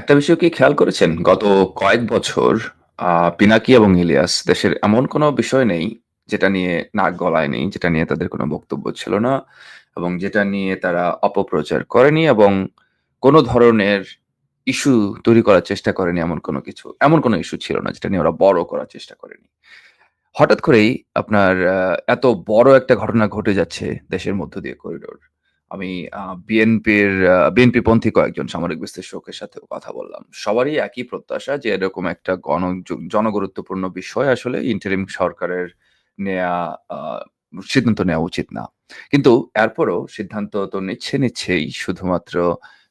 একটা বিষয় কি খেয়াল করেছেন? গত কয়েক বছর পিনাকি এবং ইলিয়াস দেশের এমন কোনো বিষয় নেই যেটা নিয়ে নাক গলায়নি, যেটা নিয়ে তাদের কোনো বক্তব্য ছিল না এবং যেটা নিয়ে তারা অপপ্রচার করেনি এবং কোনো ধরনের ইস্যু তৈরি করার চেষ্টা করেনি এমন কোনো কিছু। এমন কোনো ইস্যু ছিল না যেটা নিয়ে ওরা বড় করার চেষ্টা করেনি। হঠাৎ করেই আপনার এত বড় একটা ঘটনা ঘটে যাচ্ছে দেশের মধ্য দিয়ে করিডোর। আমি বিএনপির আ বিএনপিপন্থী কয়েকজন সামরিক বিশ্লেষকের সাথেও কথা বললাম। সবারই একই প্রত্যাশা যে এরকম একটা গণ জনগুরুত্বপূর্ণ বিষয় আসলে ইন্টারিম সরকারের নেয়া সিদ্ধান্ত নেওয়া উচিত না। কিন্তু এরপরও সিদ্ধান্ত তো নিচ্ছে, নিচ্ছেই শুধুমাত্র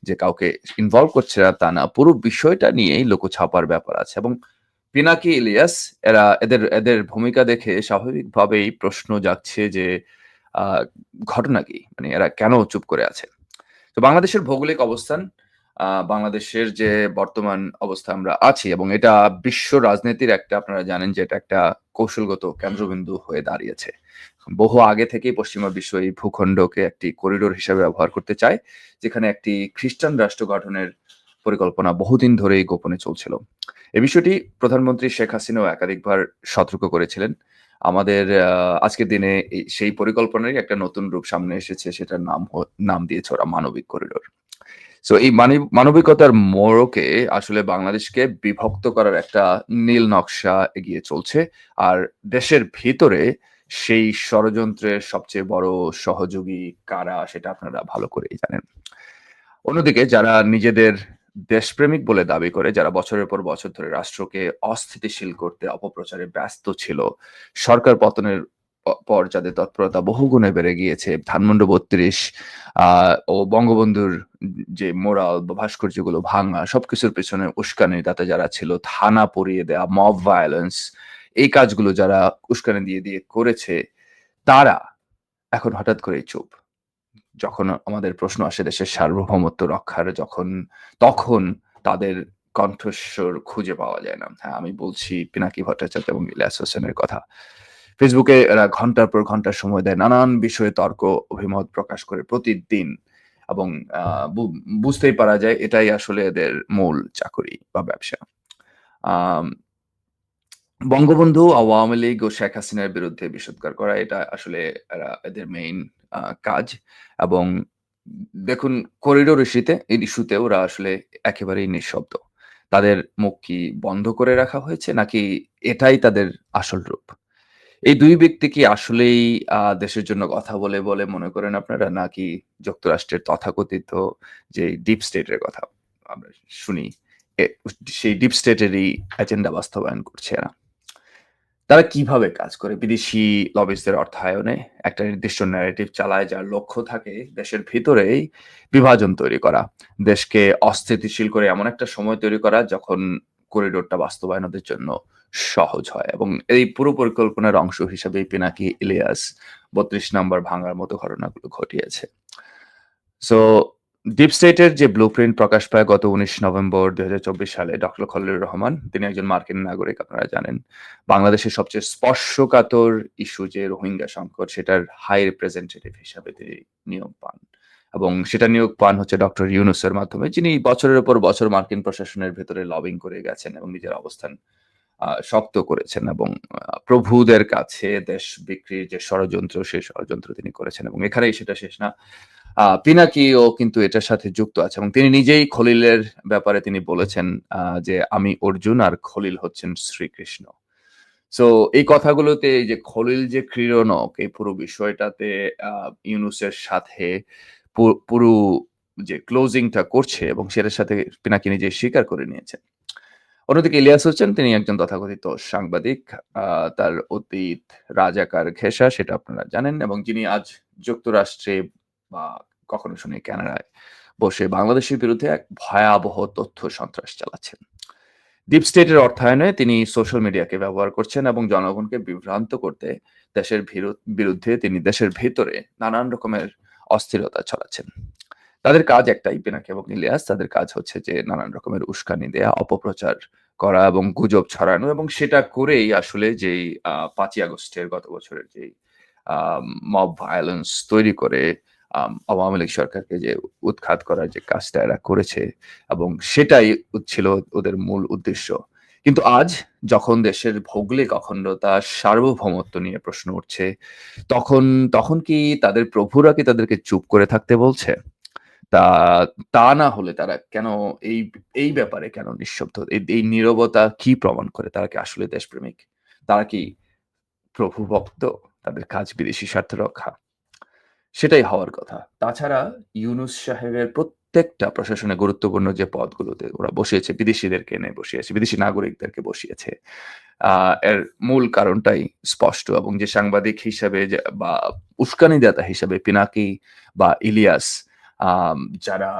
যে কাউকে ইনভলভ করছে না তা না। পুরো বিষয়টা নিয়েই লোকোছাপার ব্যাপার আছে এবং পিনাকি, ইলিয়াস এরা এদের এদের ভূমিকা দেখে স্বাভাবিকভাবেই প্রশ্ন যাচ্ছে যে ঘটনা কি? মানে এরা কেন চুপ করে আছে? তো বাংলাদেশের ভৌগোলিক অবস্থান, বাংলাদেশের যে বর্তমান অবস্থা আমরা আছি এবং এটা বিশ্ব রাজনীতির একটা আপনারা জানেন যে এটা একটা কৌশলগত কেন্দ্রবিন্দু হয়ে দাঁড়িয়েছে। বহু আগে থেকেই পশ্চিমা বিশ্ব এই ভূখণ্ডকে একটি করিডোর হিসাবে ব্যবহার করতে চায়, যেখানে একটি খ্রিস্টান রাষ্ট্র গঠনের পরিকল্পনা বহুদিন ধরেই গোপনে চলছিল। এ বিষয়টি প্রধানমন্ত্রী শেখ হাসিনাও একাধিকবার সতর্ক করেছিলেন। আমাদের আজকের দিনে সেই পরিকল্পনারই একটা নতুন রূপ সামনে এসেছে। সেটার নাম নাম দিয়েছে ওরা মানবিক করিডোর। সো এই মানি, মানবিকতার মোড়কে আসলে বাংলাদেশকে বিভক্ত করার একটা নীল নকশা এগিয়ে চলছে। আর দেশের ভিতরে সেই ষড়যন্ত্রের সবচেয়ে বড় সহযোগী কারা, সেটা আপনারা ভালো করেই জানেন। অন্যদিকে যারা নিজেদের দেশপ্রেমিক বলে দাবি করে, যারা বছরের পর বছর ধরে রাষ্ট্রকে অস্থিতিশীল করতে অপপ্রচারে ব্যস্ত ছিল, সরকার পতনের পর যাদের তৎপরতা বহুগুণে বেড়ে গিয়েছে, ধানমন্ডি ৩২ আ ও বঙ্গবন্ধুর যে মোরাল বা ভাস্কর্যগুলো ভাঙা, সবকিছুর পেছনে উস্কানিদাতা যারা ছিল, থানা পরিয়ে দেয়া, মব ভায়োলেন্স এই কাজগুলো যারা উস্কানি দিয়ে, দিয়ে করেছে, তারা এখন হঠাৎ করেই চুপ। যখন আমাদের প্রশ্ন আসে দেশের সার্বভৌমত্ব রক্ষার যখন তখন তাদের কণ্ঠস্বর খুঁজে পাওয়া যায় না। হ্যাঁ, আমি বলছি পিনাকি ভট্টাচার্য এবং ইলিয়াস হোসেনের কথা। ফেসবুকে এরা ঘণ্টার পর ঘণ্টা সময় দেয়। নানান বিষয়ে তর্ক, অভিমত প্রকাশ করে প্রতিদিন এবং বুঝতেই পারা যায় এটাই আসলে এদের মূল চাকুরি বা ব্যবসা। বঙ্গবন্ধু, আওয়ামী লীগ ও শেখ হাসিনার বিরুদ্ধে বিষোদ্গার করা এটা আসলে এদের মেইন কাজ এবং দেখুন করিডোর ইস্যুতে ইস্যুতে ওরা আসলে একেবারেই নিঃশব্দ। তাদের মুখ কি বন্ধ করে রাখা হয়েছে নাকি এটাই তাদের আসল রূপ? এই ২ ব্যক্তি কি আসলেই দেশের জন্য কথা বলে বলে মনে করেন আপনারা? নাকি যুক্তরাষ্ট্রের তথাকথিত যে ডিপ স্টেট এর কথা আমরা শুনি, এ সেই ডিপ স্টেট এরই এজেন্ডা বাস্তবায়ন করছে এরা? তারা কীভাবে কাজ করে? বিদেশি লবিস্টদের অর্থায়নে একটা নির্দিষ্ট ন্যারেটিভ চালায় যার লক্ষ্য থাকে দেশের ভিতরেই বিভাজন তৈরি করা। দেশকে অস্থিতিশীল করে এমন একটা সময় তৈরি করা যখন করিডোরটা বাস্তবায়ন ওদের জন্য সহজ হয় এবং এই পুরো পরিকল্পনার অংশ হিসেবেই পিনাকি, ইলিয়াস ৩২ নাম্বার ভাঙার মতো ঘটনাগুলো ঘটিয়েছে। সো ডিপ স্টেট এর যে ব্লুপ্রিন্ট প্রকাশ পায় গত ১৯ নভেম্বর ২০২৪ সালে ডক্টর খলিলুর রহমান, তিনি একজন মার্কিন নাগরিক আপনারা জানেন। বাংলাদেশের সবচেয়ে স্পর্শকাতর ইস্যু যে রোহিঙ্গা সংকট সেটার হাই রিপ্রেজেন্টেটিভ হিসাবে তিনি নিয়োগ পান। এবং সেটা নিয়োগ পান হচ্ছে ডক্টর ইউনুসের মাধ্যমে যিনি বছরের পর বছর মার্কিন প্রশাসনের ভেতরে লবিং করে গেছেন এবং নিজের অবস্থান শক্ত করেছেন এবং প্রভুদের কাছে দেশ বিক্রির যে ষড়যন্ত্র সেই ষড়যন্ত্র তিনি করেছেন এবং এখানেই সেটা শেষ না। পিনাকিও কিন্তু এটার সাথে যুক্ত আছে এবং তিনি নিজেই খলিলের ব্যাপারে তিনি বলেছেন যে, "আমি অর্জুন আর খলিল হচ্ছেন শ্রীকৃষ্ণ।" সো এই কথাগুলোতে যে খলিল যে ক্রীড়নক এই পুরো বিষয়টাতে ইউনুসের সাথে পুরো যে ক্লোজিংটা করছে এবং সেটার সাথে পিনাকি নিজেই স্বীকার করে নিয়েছেন। অন্যদিকে ইলিয়াস হোসেন তিনি একজন তথাকথিত সাংবাদিক। তার অতীত রাজাকার ঘেঁষা সেটা আপনারা জানেন এবং যিনি আজ যুক্তরাষ্ট্রে বা কখনো শুনি কানাডায় বসে বাংলাদেশের বিরুদ্ধে এক ভয়াবহ তথ্য সন্ত্রাস চালাচ্ছেন। ডিপ স্টেট এর অর্থায়নে তিনি সোশ্যাল মিডিয়াকে ব্যবহার করছেন এবং জনগণকে বিভ্রান্ত করতে দেশের বিরুদ্ধে তিনি দেশের ভেতরে নানান রকমের অস্থিরতা ছড়াচ্ছেন। তাদের কাজ একটাই পিনাকি এবং ইলিয়াস তাদের কাজ হচ্ছে যে নানান রকমের উস্কানি দেয়া, অপপ্রচার করা এবং গুজব ছড়ানো এবং সেটা করেই আসলে যেই আ ৫ই আগস্টের গত বছরের যেই আ মব ভায়োলেন্স তৈরি করে আম আওয়ামী লীগ সরকারকে যে উৎখাত করার যে কাজটা এরা করেছে এবং সেটাই ছিল ওদের মূল উদ্দেশ্য। কিন্তু আজ যখন দেশের ভৌগোলিক অখণ্ডতা, সার্বভৌমত্ব নিয়ে প্রশ্ন উঠছে, তখন তখন কি তাদের প্রভুরা কি তাদেরকে চুপ করে থাকতে বলছে? তা তা না হলে তারা কেন এই এই ব্যাপারে কেন নিঃশব্দ? এই নীরবতা কি প্রমাণ করে? তারা কি আসলে দেশপ্রেমিক? তারা কি প্রভুভক্ত? তাদের কাজ বিদেশি স্বার্থ রক্ষা? সেটাই হওয়ার কথা। তাছাড়া ইউনুস সাহেবের প্রত্যেকটা প্রশাসনে গুরুত্বপূর্ণ যে পদগুলোতে ওরা বসিয়েছে, বিদেশীদেরকে এনে বসিয়েছে, বিদেশি নাগরিকদেরকে বসিয়েছে। এর মূল কারণটাই স্পষ্ট এবং যে সাংবাদিক হিসাবে বা উস্কানিদাতা হিসাবে পিনাকি বা ইলিয়াস যারা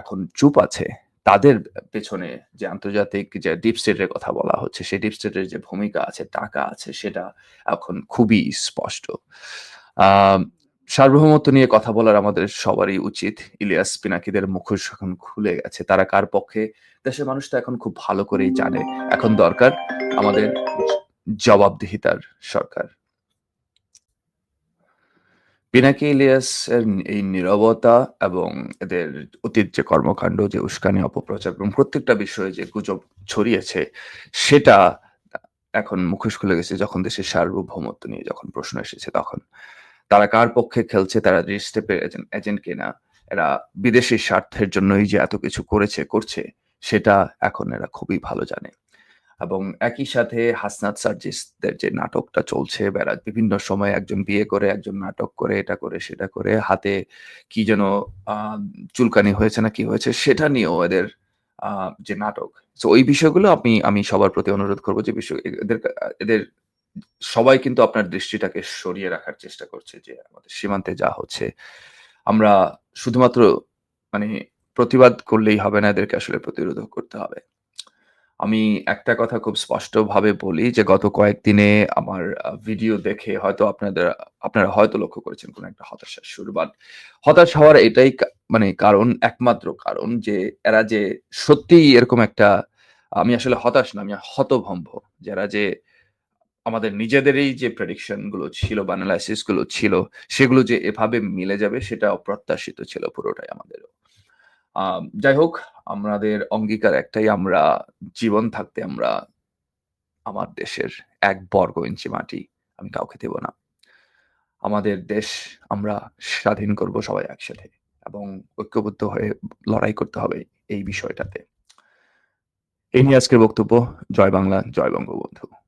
এখন চুপ আছে, তাদের পেছনে যে আন্তর্জাতিক যে ডিপ স্টেটের কথা বলা হচ্ছে, সেই ডিপ স্টেটের যে ভূমিকা আছে, টাকা আছে সেটা এখন খুবই স্পষ্ট। সার্বভৌমত্ব নিয়ে কথা বলার আমাদের সবারই উচিত। ইলিয়াস পিনাকিদের মুখোশ এখন খুলে গেছে। তারা কার পক্ষে? দেশের মানুষ তো এখন খুব ভালো করেই জানে। এখন দরকার আমাদের জবাবদিহিতার সরকার। পিনাকি ইলিয়াসের এই নীরবতা এবং এদের অতীত যে কর্মকাণ্ড, যে উস্কানি, অপপ্রচার এবং প্রত্যেকটা বিষয়ে যে গুজব ছড়িয়েছে, সেটা এখন মুখোশ খুলে গেছে যখন দেশের সার্বভৌমত্ব নিয়ে যখন প্রশ্ন এসেছে তখন। তারা কার পক্ষে খেলছে, তারা রিচ স্টেপের এজেন্ট কিনা, এরা বিদেশি স্বার্থের জন্যই যে এত কিছু করেছে, করছে, সেটা এখন এরা খুবই ভালো জানে। এবং একই সাথে হাসনাত সার্জিসদের যে নাটকটা চলছে, বেড়া বিভিন্ন সময় একজন বিয়ে করে, একজন নাটক করে, এটা করে, সেটা করে, হাতে কি যেন চুলকানি হয়েছে না কি হয়েছে, সেটা নিয়েও এদের যে নাটক। সো ওই বিষয়গুলো আমি আমি সবার প্রতি অনুরোধ করব যে বিষয় এদের এদের সবাই কিন্তু আপনার দৃষ্টিটাকে সরিয়ে রাখার চেষ্টা করছে যে আমাদের সীমান্তে যা হচ্ছে। আমরা শুধুমাত্র মানে প্রতিবাদ করলেই হবে না, এদেরকে আসলে প্রতিরোধও করতে হবে। আমি একটা কথা খুব স্পষ্টভাবে বলি যে গত কয়েকদিনে আমার ভিডিও দেখে হয়তো আপনাদের আপনারা হয়তো লক্ষ্য করেছেন কোন একটা হতাশার সুর। বাট হতাশ হওয়ার এটাই মানে কারণ, একমাত্র কারণ যে এরা যে সত্যিই এরকম একটা আমি আসলে হতাশ না, আমি হতভম্ব। যে এরা যে আমাদের নিজেদেরই যে প্রেডিকশনগুলো ছিল বা এনালাইসিসগুলো ছিল, সেগুলো যে এভাবে মিলে যাবে সেটা অপ্রত্যাশিত ছিল পুরোটাই আমাদেরও। যাই হোক, আমাদের অঙ্গীকার একটাই আমরা জীবন থাকতে আমরা আমার দেশের এক বর্গ ইঞ্চি মাটি আমি কাউকে দেব না। আমাদের দেশ আমরা স্বাধীন করব সবাই একসাথে এবং ঐক্যবদ্ধ হয়ে লড়াই করতে হবে এই বিষয়টাতে। এই নিয়ে আজকের বক্তব্য। জয় বাংলা, জয় বঙ্গবন্ধু।